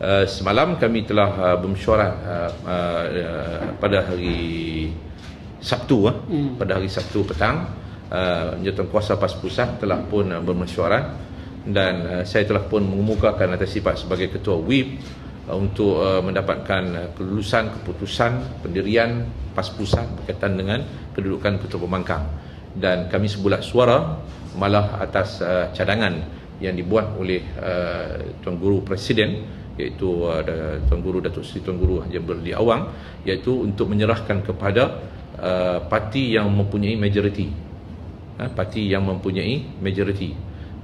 uh, semalam kami telah uh, bermesyuarat uh, uh, uh, pada hari Sabtu uh, hmm. pada hari Sabtu petang uh, Kuasa PAS Pusat telah pun uh, bermesyuarat dan uh, saya telah pun mengemukakan atas sifat sebagai ketua WIP uh, untuk uh, mendapatkan uh, kelulusan keputusan pendirian PAS Pusat berkaitan dengan kedudukan ketua pembangkang dan kami sebulat suara malah atas uh, cadangan yang dibuat oleh uh, Tuan Guru Presiden iaitu uh, Tuan Guru Datuk Seri Tuan Guru Haji Berli Awang iaitu untuk menyerahkan kepada uh, parti yang mempunyai majoriti. Uh, parti yang mempunyai majoriti.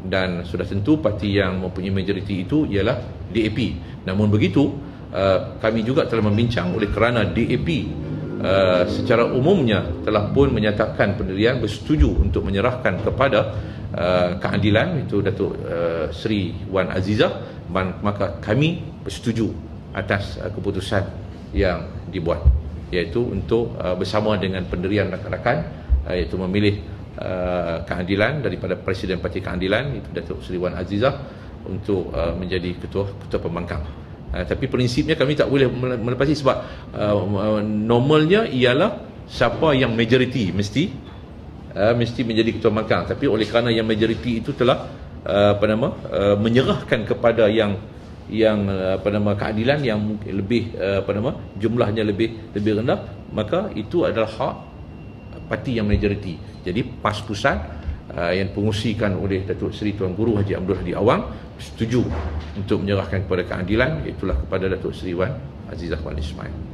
Dan sudah tentu parti yang mempunyai majoriti itu ialah DAP namun begitu uh, kami juga telah membincang oleh kerana DAP uh, secara umumnya telah pun menyatakan pendirian bersetuju untuk menyerahkan kepada uh, keadilan itu Datuk uh, Seri Wan Azizah maka kami bersetuju atas uh, keputusan yang dibuat iaitu untuk uh, bersama dengan pendirian rakan-rakan uh, iaitu memilih keadilan daripada Presiden Parti Keadilan itu Datuk Seri Wan Azizah untuk menjadi ketua ketua pembangkang. Tapi prinsipnya kami tak boleh melepasi sebab normalnya ialah siapa yang majoriti mesti mesti menjadi ketua pembangkang tapi oleh kerana yang majoriti itu telah Uh, apa nama uh, menyerahkan kepada yang yang uh, apa nama keadilan yang lebih apa nama jumlahnya lebih lebih rendah maka itu adalah hak parti yang majoriti. Jadi PAS pusat yang pengusikan oleh Datuk Seri Tuan Guru Haji Abdul Hadi Awang setuju untuk menyerahkan kepada keadilan itulah kepada Datuk Seri Wan Azizah Wan Ismail